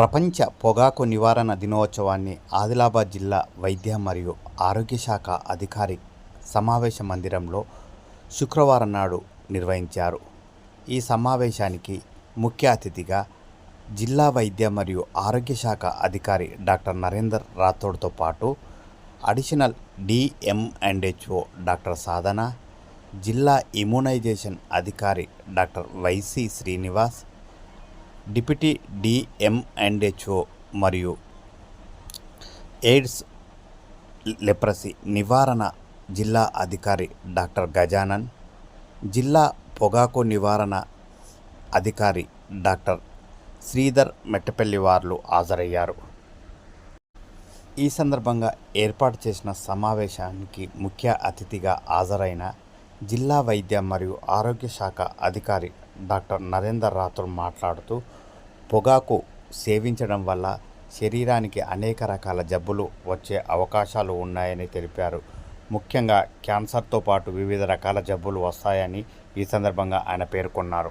ప్రపంచ పొగాకు నివారణ దినోత్సవాన్ని ఆదిలాబాద్ జిల్లా వైద్య మరియు ఆరోగ్య శాఖ అధికారి సమావేశ మందిరంలో శుక్రవారం నాడు నిర్వహించారు. ఈ సమావేశానికి ముఖ్య అతిథిగా జిల్లా వైద్య మరియు ఆరోగ్య శాఖ అధికారి డాక్టర్ నరేందర్ రాథోడ్తో పాటు అడిషనల్ డిఎంఎండ్హెచ్ఓ డాక్టర్ సాధన జిల్లా ఇమ్యునైజేషన్ అధికారి doctor Y C Srinivas deputy D M and H O మరియు ఎయిడ్స్ లెప్రసీ నివారణ జిల్లా అధికారి డాక్టర్ గజానన్ జిల్లా పొగాకు నివారణ అధికారి డాక్టర్ శ్రీధర్ మెట్టపల్లి వార్లు హాజరయ్యారు. ఈ సందర్భంగా ఏర్పాటు చేసిన సమావేశానికి ముఖ్య అతిథిగా హాజరైన జిల్లా వైద్య మరియు ఆరోగ్య శాఖ అధికారి డాక్టర్ నరేందర్ రాథోడ్ మాట్లాడుతూ పొగాకు సేవించడం వల్ల శరీరానికి అనేక రకాల జబ్బులు వచ్చే అవకాశాలు ఉన్నాయని తెలిపారు. ముఖ్యంగా క్యాన్సర్తో పాటు వివిధ రకాల జబ్బులు వస్తాయని ఈ సందర్భంగా ఆయన పేర్కొన్నారు.